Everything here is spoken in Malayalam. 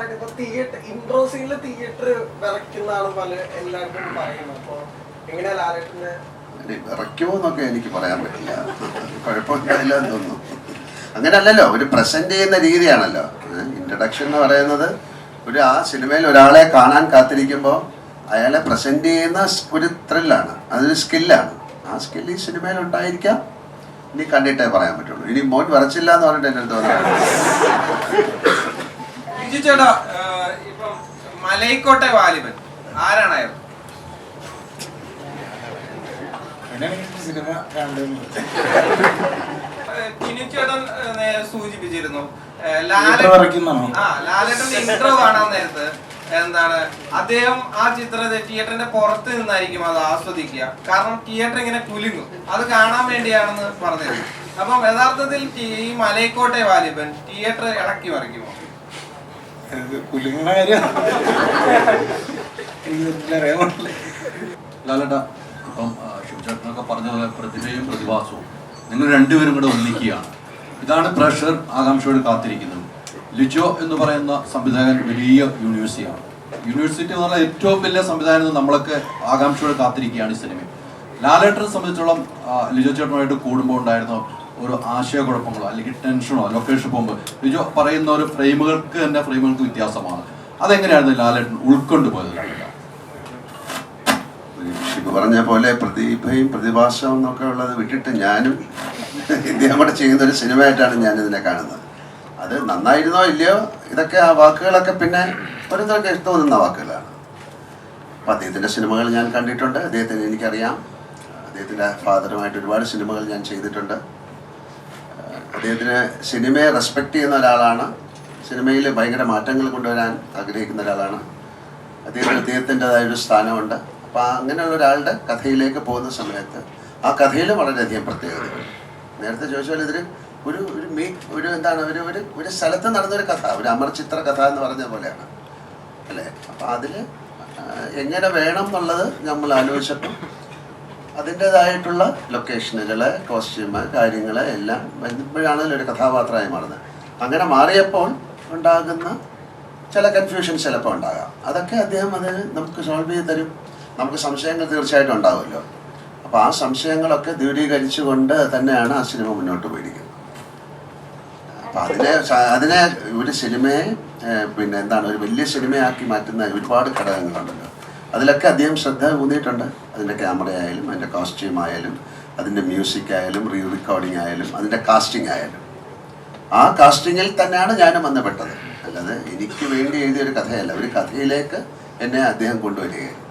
ലാലേട്ടൻ ഇപ്പൊ തിയേറ്റർ ഇൻട്രോ സീനിൽ തിയേറ്റർ വിറയ്ക്കുന്നതാണ് പല എല്ലാവർക്കും പറയുന്നത്. അപ്പൊ എങ്ങനെയാ ലാലേട്ടന്? ഇനി വിറയ്ക്കുമോ എന്നൊക്കെ എനിക്ക് പറയാൻ പറ്റില്ല. കുഴപ്പമില്ല എന്ന് തോന്നുന്നു. അങ്ങനെയല്ലല്ലോ ഒരു പ്രസന്റ് ചെയ്യുന്ന രീതിയാണല്ലോ. ഇൻട്രഡക്ഷൻ എന്ന് പറയുന്നത് ഒരു ആ സിനിമയിൽ ഒരാളെ കാണാൻ കാത്തിരിക്കുമ്പോൾ അയാളെ പ്രസന്റ് ചെയ്യുന്ന ഒരു ത്രില്ലാണ് അതൊരു സ്കില്ലാണ് ആ സ്കിൽ ഈ സിനിമയിൽ ഉണ്ടായിരിക്കാം. ഇനി കണ്ടിട്ടേ പറയാൻ പറ്റുള്ളൂ. ഇനി മോൻ വരച്ചില്ല എന്ന് പറഞ്ഞിട്ട് വന്നു ബിജു ചേട്ടാ ഇപ്പം മലൈക്കോട്ടെ വാലിബൻ. ആരാണ് അയാൾ ചേട്ടൻ സൂചിപ്പിച്ചിരുന്നു. ഏഹ്, Intro ലാലേ- വരയ്ക്കുന്നതാണോ? ആ ലാലേട്ടന്റെ ഇൻട്രോ കാണാൻ നേരത്ത് എന്താണ് അദ്ദേഹം ആ ചിത്രത്തെ തിയേറ്ററിന്റെ പുറത്ത് നിന്നായിരിക്കും അത് ആസ്വദിക്കുക. കാരണം തിയേറ്റർ ഇങ്ങനെ കുലുങ്ങും. അത് കാണാൻ വേണ്ടിയാണെന്ന് പറഞ്ഞത് അപ്പം യഥാർത്ഥത്തിൽ ഈ മലൈക്കോട്ടെ വാലിബൻ തിയേറ്റർ ഇളക്കി മറിക്കുമോ സത്യത്തിൽ ലാലേട്ട ഇപ്പം ശിവചേട്ടനൊക്കെ പറഞ്ഞതുപോലെ പ്രതിഭയും പ്രതിഭാസവും. നിങ്ങൾ രണ്ടുപേരും കൂടെ ഒന്നിക്കുകയാണ്. ഇതാണ് പ്രഷർ ആകാംക്ഷയോട് കാത്തിരിക്കുന്നത്. ലിജോ എന്ന് പറയുന്ന സംവിധായകൻ വലിയ യൂണിവേഴ്സിറ്റിയാണ്. യൂണിവേഴ്സിറ്റി എന്ന് പറഞ്ഞാൽ ഏറ്റവും വലിയ സംവിധാനം നമ്മളൊക്കെ ആകാംക്ഷയോട് കാത്തിരിക്കുകയാണ് ഈ സിനിമ ലാലേട്ടനെ സംബന്ധിച്ചോളം ലിജോ ചേട്ടനുമായിട്ട് കൂടുമ്പോൾ ഉണ്ടായിരുന്ന ഒരു ആശയക്കുഴപ്പങ്ങളോ അല്ലെങ്കിൽ ടെൻഷനോ ലൊക്കേഷൻ പോകുമ്പോൾ ലിജോ പറയുന്ന ഒരു ഫ്രെയിമുകൾക്ക് തന്നെ ഫ്രെയിമുകൾക്ക് വ്യത്യാസമാണ്. അതെങ്ങനെയായിരുന്നു ലാലേട്ടൻ ഉൾക്കൊണ്ടുപോയത് പോയത്? പറഞ്ഞ പോലെ പ്രതിഭയും പ്രതിഭാസവും എന്നൊക്കെ ഉള്ളത് വിട്ടിട്ട് ഞാനും ഇദ്ദേഹം കൂടെ ചെയ്യുന്ന ഒരു സിനിമയായിട്ടാണ് ഞാൻ ഇതിനെ കാണുന്നത്. അത് നന്നായിരുന്നോ ഇല്ലയോ? ഇതൊക്കെ ആ വാക്കുകളൊക്കെ പിന്നെ ഓരോരുത്തർക്ക് തോന്നുന്ന വാക്കുകളാണ്. അപ്പം അദ്ദേഹത്തിന്റെ സിനിമകൾ ഞാൻ കണ്ടിട്ടുണ്ട്. അദ്ദേഹത്തിന് എനിക്കറിയാം. അദ്ദേഹത്തിന്റെ ഫാദറുമായിട്ട് ഒരുപാട് സിനിമകൾ ഞാൻ ചെയ്തിട്ടുണ്ട്. അദ്ദേഹത്തിന് സിനിമയെ റെസ്പെക്റ്റ് ചെയ്യുന്ന ഒരാളാണ്. സിനിമയിൽ ഭയങ്കര മാറ്റങ്ങൾ കൊണ്ടുവരാൻ ആഗ്രഹിക്കുന്ന ഒരാളാണ്. അദ്ദേഹത്തിന് അദ്ദേഹത്തിന്റെതായ ഒരു സ്ഥാനമുണ്ട്. അപ്പോൾ അങ്ങനെയുള്ള ഒരാളുടെ കഥയിലേക്ക് പോകുന്ന സമയത്ത് ആ കഥയിൽ വളരെയധികം പ്രത്യേകത നേരത്തെ ചോദിച്ചാൽ ഇതിൽ ഒരു ഒരു മീ ഒരു എന്താണ് ഒരു ഒരു ഒരു സ്ഥലത്ത് നടന്നൊരു കഥ ഒരു അമർചിത്ര കഥ എന്ന് പറഞ്ഞ പോലെയാണ്. അല്ലേ? അപ്പോൾ അതിൽ എങ്ങനെ വേണം എന്നുള്ളത് നമ്മൾ ആലോചിച്ചപ്പോൾ അതിന്റെതായിട്ടുള്ള ലൊക്കേഷനുകൾ കോസ്റ്റ്യൂമ് കാര്യങ്ങൾ എല്ലാം വരുമ്പോഴാണ് ഒരു കഥാപാത്രമായി മാറുന്നത്. അങ്ങനെ മാറിയപ്പോൾ ഉണ്ടാകുന്ന ചില കൺഫ്യൂഷൻസ് ചിലപ്പോൾ ഉണ്ടാകാം. അതൊക്കെ അദ്ദേഹം അത് നമുക്ക് സോൾവ് ചെയ്ത് തരും. നമുക്ക് സംശയങ്ങൾ തീർച്ചയായിട്ടും ഉണ്ടാവുമല്ലോ. അപ്പോൾ ആ സംശയങ്ങളൊക്കെ ദൂരീകരിച്ചുകൊണ്ട് തന്നെയാണ് ആ സിനിമ മുന്നോട്ട് പോയിരിക്കുന്നത്. അപ്പം അതിനെ അതിനെ ഒരു സിനിമയെ പിന്നെ എന്താണ് ഒരു വലിയ സിനിമയാക്കി മാറ്റുന്ന ഒരുപാട് ഘടകങ്ങളുണ്ടല്ലോ. അതിലൊക്കെ അദ്ദേഹം ശ്രദ്ധ ഊന്നിയിട്ടുണ്ട് അതിന്റെ ക്യാമറ ആയാലും അതിന്റെ കോസ്റ്റ്യൂം ആയാലും അതിന്റെ മ്യൂസിക് ആയാലും റീ റെക്കോർഡിംഗ് ആയാലും അതിന്റെ കാസ്റ്റിംഗ് ആയാലും. ആ കാസ്റ്റിങ്ങിൽ തന്നെയാണ് ഞാനും വന്നപ്പെട്ടത്. അല്ലാതെ എനിക്ക് വേണ്ടി എഴുതിയ ഒരു കഥയല്ല. ഒരു കഥയിലേക്ക് എന്നെ അദ്ദേഹം കൊണ്ടുവരികയാണ്